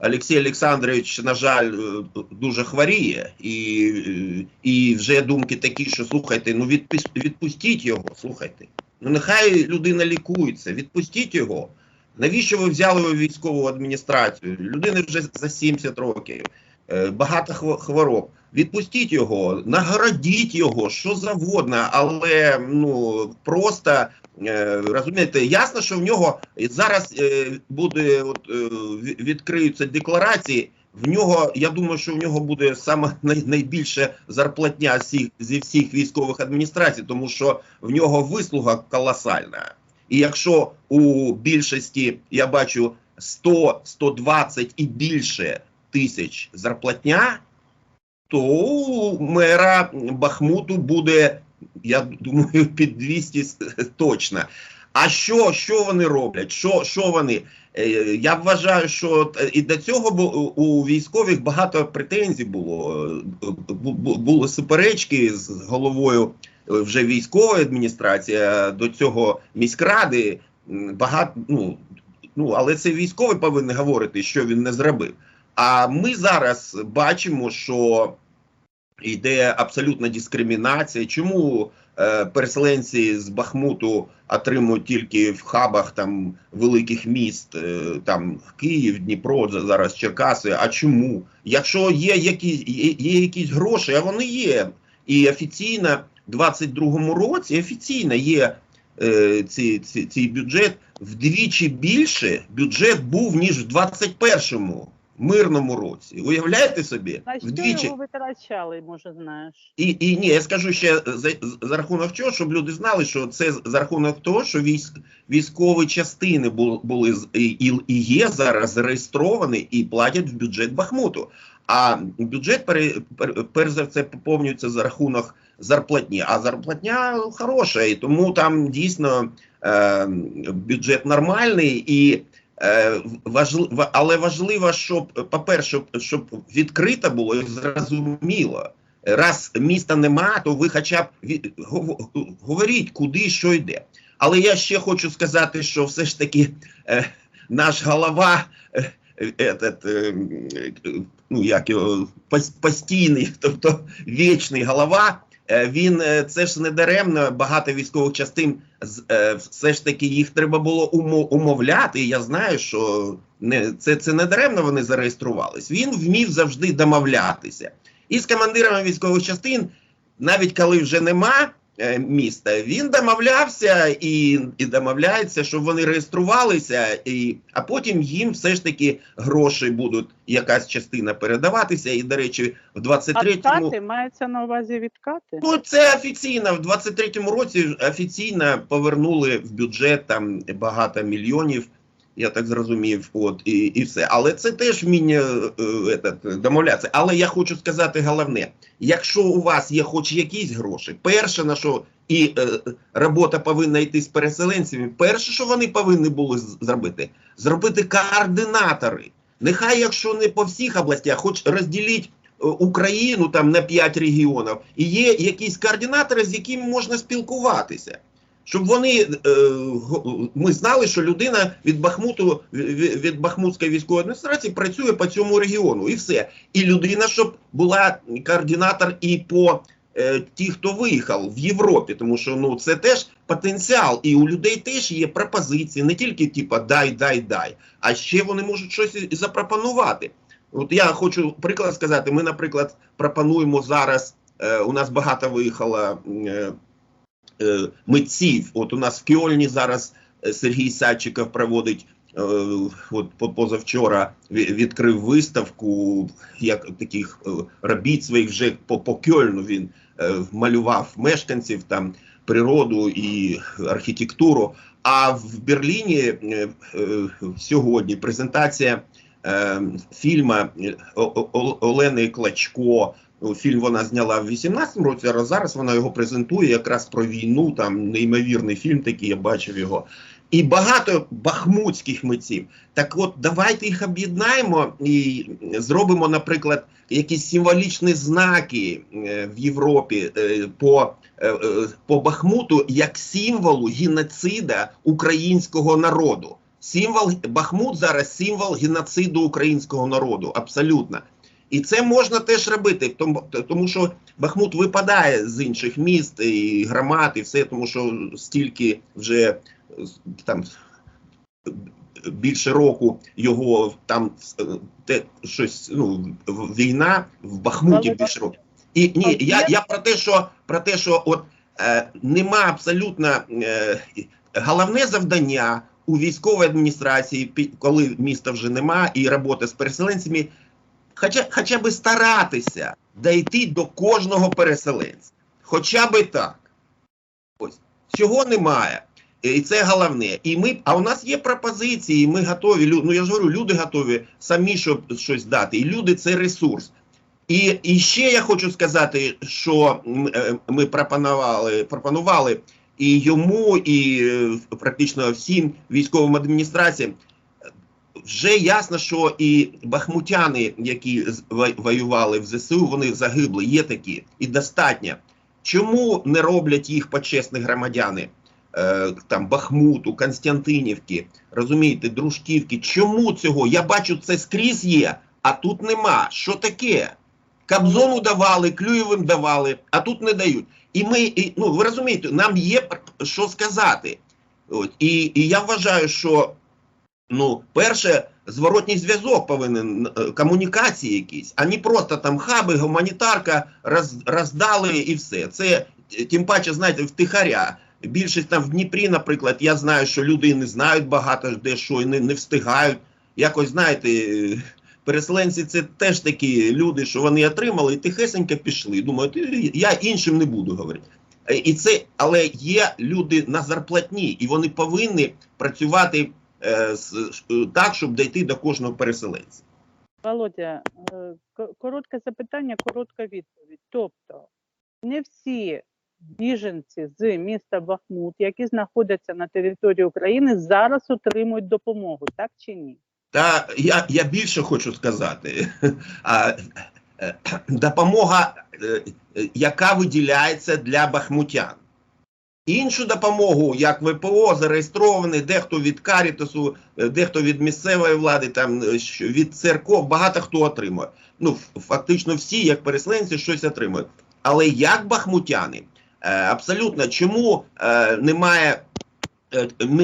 Олексій Олександрович, на жаль, е, дуже хворіє, і, е, і вже думки такі, що слухайте, ну відпус- відпустіть його, слухайте. Ну нехай людина лікується, відпустіть його. Навіщо ви взяли його військову адміністрацію? Людини вже за 70 років, багато хво- хвороб. Відпустіть його, нагородіть його, що завгодно, але ну просто е, розумієте, ясно, що в нього зараз е, буде от, е, відкриються декларації. В нього, я думаю, що в нього буде саме най- найбільша зарплатня всіх, зі всіх військових адміністрацій, тому що в нього вислуга колосальна. І якщо у більшості я бачу 100, 120 і більше тисяч зарплатня, то у мера Бахмуту буде, я думаю, під 200 с- точно. А що, що вони роблять? Що, що вони? Е, Я вважаю, що е, і до цього у військових багато претензій було. Е, бу- бу- Були суперечки з головою вже військової адміністрації, до цього міськради. Багато, ну, ну, але це військовий повинен говорити, що він не зробив. А ми зараз бачимо, що йде абсолютна дискримінація. Чому е, переселенці з Бахмуту отримують тільки в хабах там великих міст, е, там Київ, Дніпро, за- зараз Черкаси? А чому? Якщо є якісь є, є якісь гроші, а вони є, і офіційно в 22-му році офіційно є. е, Ці, ці, цей бюджет вдвічі більше бюджет був ніж в 21-му мирному році. Уявляєте собі? Що Вдвічі. його витрачали, може, знаєш? І, і ні, я скажу ще за, за рахунок чого, щоб люди знали, що це за рахунок того, що військ, військові частини були, були і- і є зараз зареєстровані і платять в бюджет Бахмуту. А бюджет пере, пер, перш за все поповнюється за рахунок зарплатні. А зарплатня хороша, і тому там дійсно е, бюджет нормальний і. Е, важливо, але важливо, щоб, по-перше, щоб відкрито було і зрозуміло. Раз міста нема, то ви хоча б від- говоріть, куди що йде. Але я ще хочу сказати, що все ж таки е, наш голова, е, этот, е, ну як його, постійний, тобто вічний голова, він е, це ж не даремно багато військових частин е, все ж таки їх треба було умо- умовляти. Я знаю, що не це, це не даремно вони зареєструвались. Він вмів завжди домовлятися. І з командирами військових частин, навіть коли вже нема е, міста, він домовлявся і, і домовляється, щоб вони реєструвалися, і, а потім їм все ж таки гроші будуть якась частина передаватися. І, до речі, в 23-му... Відкати мається на увазі відкати? Ну, це офіційно. В 23-му році офіційно повернули в бюджет там багато мільйонів. Я так зрозумів, от і, і все. Але це теж вміння е, е, домовлятися. Але я хочу сказати головне: якщо у вас є хоч якісь гроші, перше на що і е, робота повинна йти з переселенцями, перше, що вони повинні були зробити, зробити координатори. Нехай, якщо не по всіх областях, хоч розділіть е, Україну там на 5 регіонів, і є якісь координатори, з якими можна спілкуватися. Щоб вони е, ми знали, що людина від Бахмуту від, Бахмутської військової адміністрації працює по цьому регіону, і все. І людина, щоб була координатор і по е, ті, хто виїхав в Європі, тому що ну це теж потенціал, і у людей теж є пропозиції, не тільки типа дай, дай, дай, а ще вони можуть щось і запропонувати. От я хочу приклад сказати. Ми, наприклад, пропонуємо зараз. Е, у нас багато виїхало е, е, митців. От у нас в Кіольні зараз е, Сергій Садчиков проводить. е, От позавчора відкрив виставку як таких робіт своїх вже по, по Кьольну він малював мешканців там природу і архітектуру. А в Берліні сьогодні презентація фільму Олени Клачко. Ну, Фільм вона зняла в 18-му році, а зараз вона його презентує якраз про війну. Там неймовірний фільм, такий я бачив його. І багато бахмутських митців. Так от давайте їх об'єднаємо і зробимо, наприклад, якісь символічні знаки е, в Європі е, по, е, по Бахмуту як символу геноцида українського народу. Символ Бахмут зараз символ геноциду українського народу. Абсолютно. І це можна теж робити, тому, тому що Бахмут випадає з інших міст і громад, і все, тому що стільки вже там більше року його там е, те щось ну війна в Бахмуті Але- більше року. І ні, я, я про те, що про те, що от е, нема абсолютно е, головне завдання у військовій адміністрації, коли міста вже нема, і робота з переселенцями, хоча, хоча б старатися дійти до кожного переселенця. Хоча б так. Ось цього немає. І це головне. І ми, а у нас є пропозиції, ми готові. Ну я ж говорю, люди готові самі щоб щось дати. І люди це ресурс. І, і ще я хочу сказати, що е, ми пропонували, пропонували і йому, і е, практично всім військовим адміністраціям. Вже ясно, що і бахмутяни, які воювали в ЗСУ, вони загибли, є такі, і достатньо. Чому не роблять їх почесні громадяни? Е, там Бахмуту, Константинівки, розумієте, Дружківки. Чому цього? Я бачу, це скрізь є, а тут нема. Що таке? Кабзону давали, Клюєвим давали, а тут не дають. І ми, і, ну ви розумієте, нам є що сказати. От, і, і я вважаю, що ну, перше, зворотній зв'язок повинен е, комунікації якісь, а не просто там хаби, гуманітарка роз, роздали і все. Це е, тим паче, знаєте, втихаря. Більшість там в Дніпрі, наприклад, я знаю, що люди не знають багато де що і не, не встигають. Якось знаєте, е, переселенці це теж такі люди, що вони отримали і тихесенько пішли. Думають, «Е, я іншим не буду говорити. І це, але є люди на зарплатні, і вони повинні працювати так, щоб дійти до кожного переселенця. Володя, е, ко- коротке запитання, коротка відповідь. Тобто, не всі біженці з міста Бахмут, які знаходяться на території України, зараз отримують допомогу, так чи ні? Та я, я більше хочу сказати. А, е, допомога, е, е, яка виділяється для бахмутян. Іншу допомогу, як ВПО, зареєстрований, дехто від Карітасу, е, дехто від місцевої влади, там е, від церков, багато хто отримує. Ну, фактично всі, як переселенці, щось отримують. Але як бахмутяни, е, абсолютно чому немає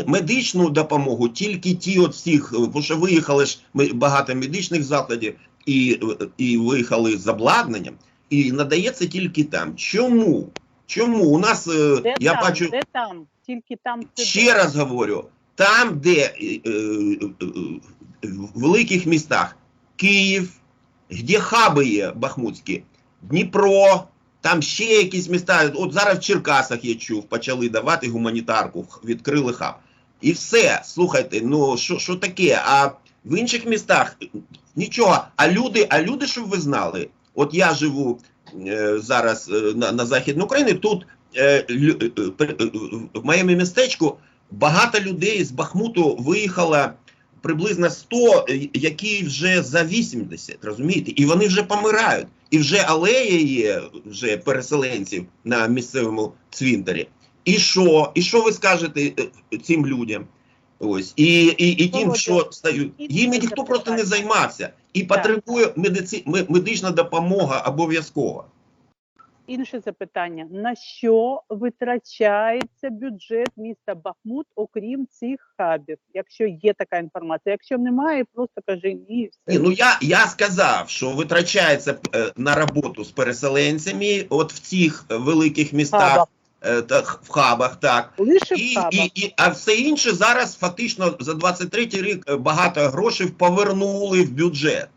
медичну допомогу, тільки ті от всіх, бо що виїхали ж багато медичних закладів і, і виїхали з обладнанням, і надається тільки там. Чому? Чому? У нас е, Де я там, бачу. де там? Тільки там Ще де? раз говорю, там, де е, е, в великих містах Київ, де хаби є бахмутські, Дніпро, там ще якісь міста. От зараз в Черкасах я чув, почали давати гуманітарку, відкрили хаб. І все, слухайте, ну що, що таке? А в інших містах нічого. А люди, а люди, щоб ви знали, от я живу зараз е, на, на Західній Україні, тут е, е, е, в моєму містечку багато людей з Бахмуту виїхало приблизно 100, е, які вже за 80, розумієте? І вони вже помирають. І вже алея є вже переселенців на місцевому цвинтарі. І що? І що ви скажете е, цим людям? Ось і, і, і тим, що стають, їм ніхто просто не займався, і потребує медиці... медична допомога обов'язково. Інше запитання: на що витрачається бюджет міста Бахмут, окрім цих хабів? Якщо є така інформація, якщо немає, просто кажи ні. все. Ні, ну я, я сказав, що витрачається е, на роботу з переселенцями, от в цих е, великих містах, в хабах, так. Лише І, в хабах. і, і, а все інше зараз фактично за 23 рік е, багато грошей повернули в бюджет.